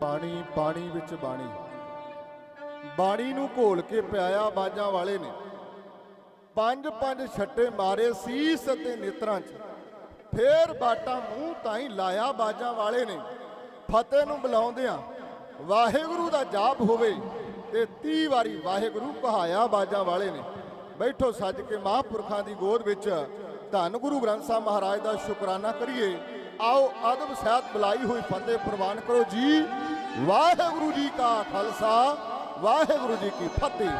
ਪਾਣੀ ਪਾਣੀ ਵਿੱਚ ਬਾਣੀ। ਬਾਣੀ ਨੂੰ ਘੋਲ ਕੇ ਪਿਆਇਆ ਬਾਜਾਂ ਵਾਲੇ ਨੇ। ਪੰਜ ਪੰਜ ਛੱਟੇ ਮਾਰੇ ਸੀਸ ਅਤੇ ਨੇਤਰਾਂ 'ਚ। ਫੇਰ ਬਾਟਾ ਮੂੰਹ ਤਾਈਂ ਲਾਇਆ ਬਾਜਾਂ ਵਾਲੇ ਨੇ। ਫਤਿਹ ਨੂੰ ਬੁਲਾਉਂਦਿਆਂ ਵਾਹਿਗੁਰੂ ਦਾ ਜਾਪ ਹੋਵੇ ਤੇ 30 ਵਾਰੀ ਵਾਹਿਗੁਰੂ ਕਹਾਇਆ ਬਾਜਾਂ ਵਾਲੇ ਨੇ। ਬੈਠੋ ਸੱਜ ਕੇ ਮਹਾਂਪੁਰਖਾਂ ਦੀ ਗੋਦ ਵਿੱਚ ਧੰਨ ਗੁਰੂ ਗ੍ਰੰਥ ਸਾਹਿਬ ਮਹਾਰਾਜ ਦਾ ਸ਼ੁਕਰਾਨਾ ਕਰੀਏ। ਆਓ ਅਦਬ ਸਹਿਤ ਬੁਲਾਈ ਹੋਈ ਫਤਿਹ ਪ੍ਰਵਾਨ ਕਰੋ ਜੀ। ਵਾਹਿਗੁਰੂ ਜੀ ਕਾ ਖਾਲਸਾ, ਵਾਹਿਗੁਰੂ ਜੀ ਕੀ ਫਤਿਹ।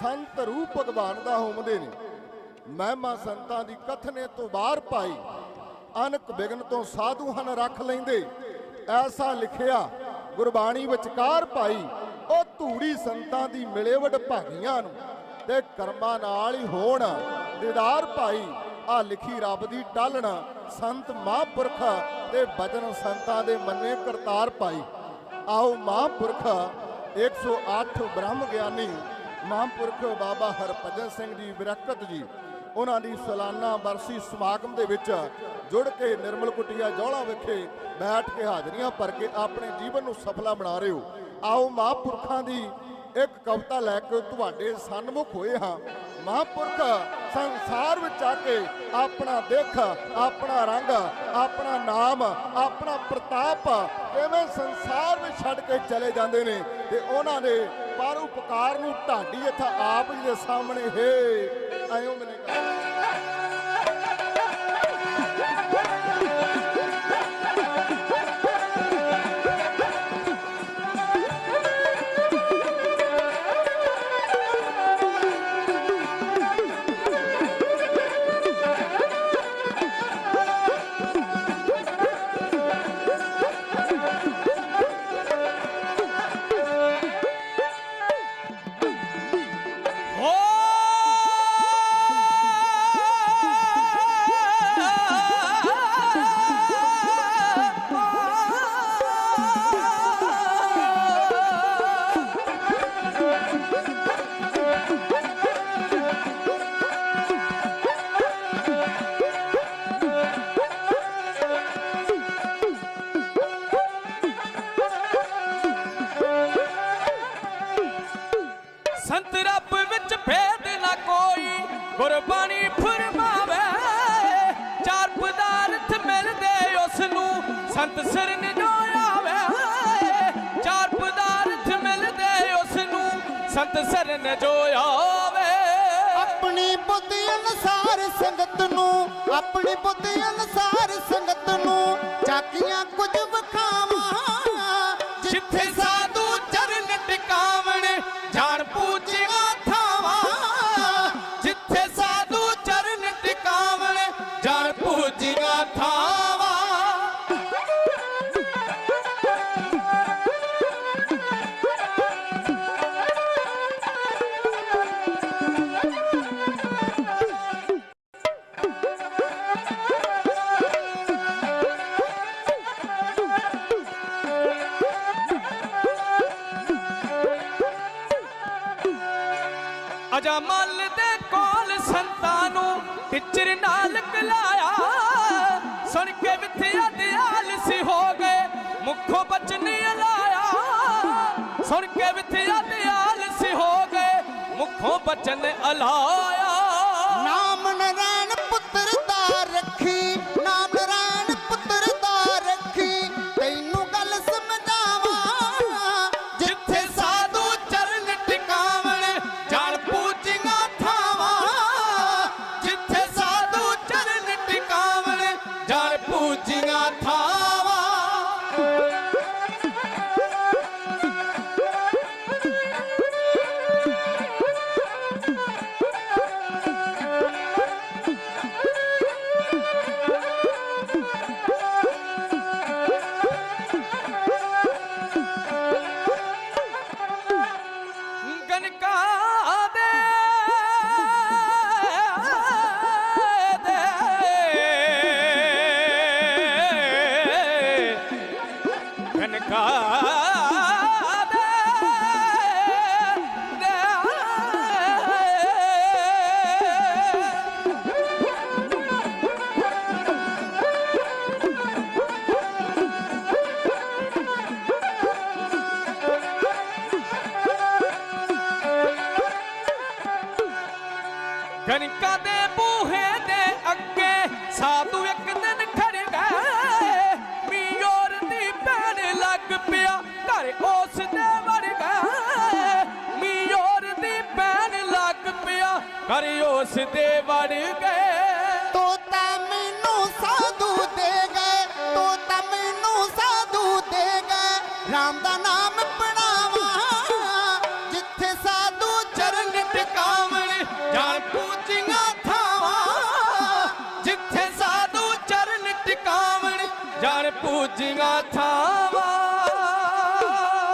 ਸੰਤ ਰੂਪ ਭਗਵਾਨ ਦਾ ਹੋਮਦੇ ਨੇ। ਮਹਿਮਾ ਸੰਤਾਂ ਦੀ ਕਥਨੇ ਤੋਂ ਬਾਹਰ ਪਾਈ, ਅਨਕ ਬਿਗਨ ਤੋਂ ਸਾਧੂ ਹਨ ਰੱਖ ਲੈਂਦੇ। ਐਸਾ ਲਿਖਿਆ, ਗੁਰਬਾਣੀ ਵਿਚਕਾਰ ਪਾਈ, ਉਹ ਧੂੜੀ ਸੰਤਾਂ ਦੀ ਮਿਲੇ ਵਡ ਭਾਗੀਆਂ ਨੂੰ ਤੇ ਕਰਮਾਂ ਨਾਲ ਹੀ ਹੋਣ, ਦੀਦਾਰ ਭਾਈ ਆ ਲਿਖੀ ਰੱਬ ਦੀ ਟਾਲਣਾ ਸੰਤ ਮਹਾਂਪੁਰਖ ਤੇ ਬਚਨ ਸੰਤਾਂ ਦੇ ਮੰਨੇ ਕਰਤਾਰ ਪਾਈ ਆਓ ਮਹਾਂਪੁਰਖ 108 ਬ੍ਰਹਮ ਗਿਆਨੀ ਮਹਾਂਪੁਰਖ ਬਾਬਾ ਹਰਭਜਨ ਸਿੰਘ ਜੀ ਵਿਰਕਤ ਜੀ, ਉਹਨਾਂ ਦੀ ਸਾਲਾਨਾ ਬਰਸੀ ਸਮਾਗਮ ਦੇ ਵਿੱਚ ਜੁੜ ਕੇ ਨਿਰਮਲ ਕੁਟੀਆ ਜੌਲਾ ਵਿਖੇ ਬੈਠ ਕੇ ਹਾਜ਼ਰੀਆਂ ਭਰ ਕੇ ਆਪਣੇ ਜੀਵਨ ਨੂੰ ਸਫਲਾ ਬਣਾ ਰਹੇ ਹੋ। ਆਓ ਮਹਾਂਪੁਰਖਾਂ ਦੀ ਇੱਕ ਕਵਿਤਾ ਲੈ ਕੇ ਤੁਹਾਡੇ ਸਨਮੁਖ ਹੋਏ ਹਾਂ। ਮਹਾਂਪੁਰਖ ਸੰਸਾਰ ਵਿੱਚ ਆ ਕੇ ਆਪਣਾ ਦੇਖ, ਆਪਣਾ ਰੰਗ, ਆਪਣਾ ਨਾਮ, ਆਪਣਾ ਪ੍ਰਤਾਪ ਕਿਵੇਂ ਸੰਸਾਰ ਵਿੱਚ ਛੱਡ ਕੇ ਚਲੇ ਜਾਂਦੇ ਨੇ ਤੇ ਉਹਨਾਂ ਦੇ ਪਰ ਉਪਕਾਰ ਨੂੰ ਢਾਡੀ ਇੱਥੇ ਆਪ ਜੀ ਦੇ ਸਾਹਮਣੇ, ਹੇ ਐਉਂ ਮੈਨੇ ਕਹਾ। ਸੰਤ ਰੱਬ ਵਿੱਚ ਭੇਦ ਨਾ ਕੋਈ। ਗੁਰਬਾਣੀ ਫਰਮਾਵੇ, ਚਾਰ ਪਦਾਰਥ ਮਿਲਦੇ ਉਸ ਨੂੰ ਸੰਤ ਸਿਰਨ ਜੋ ਆਵੇ ਚਾਰ ਪਦਾਰਥ ਮਿਲਦੇ ਉਸ ਨੂੰ ਸੰਤ ਸਿਰਨ ਜੋ ਆਵੇ ਆਪਣੀ ਬੁੱਧੀ ਅਨਸਾਰ ਸੰਗਤ ਨੂੰ, ਆਪਣੀ ਬੁੱਧੀ ਅਨਸਾਰ ਸੰਗਤ ਨੂੰ ਚਾਕੀਆਂ ਕੁਝ ਅਜਾ ਮੱਲ ਦੇ ਕੋਲ ਸੰਤਾਂ ਨੂੰ ਟਿਚਰ ਨਾਲ ਕਲਾਇਆ ਸੁਣ ਕੇ ਵਿਥਿਆ ਦਿਆਲ ਸੀ ਹੋ ਗਏ, ਮੁੱਖੋਂ ਬਚਨ ਲਾਇਆ। ਸੁਣ ਕੇ ਵਿਥਿਆ ਦਿਆਲ ਸੀ ਹੋ ਗਏ, ਮੁੱਖੋਂ ਬਚਨ ਅਲਾਇਆ। ਕਣਕਾਂ ਦੇ ਬੂਹੇ ਦੇ ਅੱਗੇ ਸਾਧੂ ਇੱਕ ਦਿਨ ਖੜ ਗਏ। ਮੀਓਰ ਦੀ ਭੈਣ ਲੱਗ ਪਿਆ, ਘਰ ਉਸ ਦੇ ਵੜ ਗਏ। ਮੀਓਰ ਦੀ ਭੈਣ ਲੱਗ ਪਿਆ, ਘਰ ਉਸ ਦੇ ਵੜ ਗਏ। જીંગા થા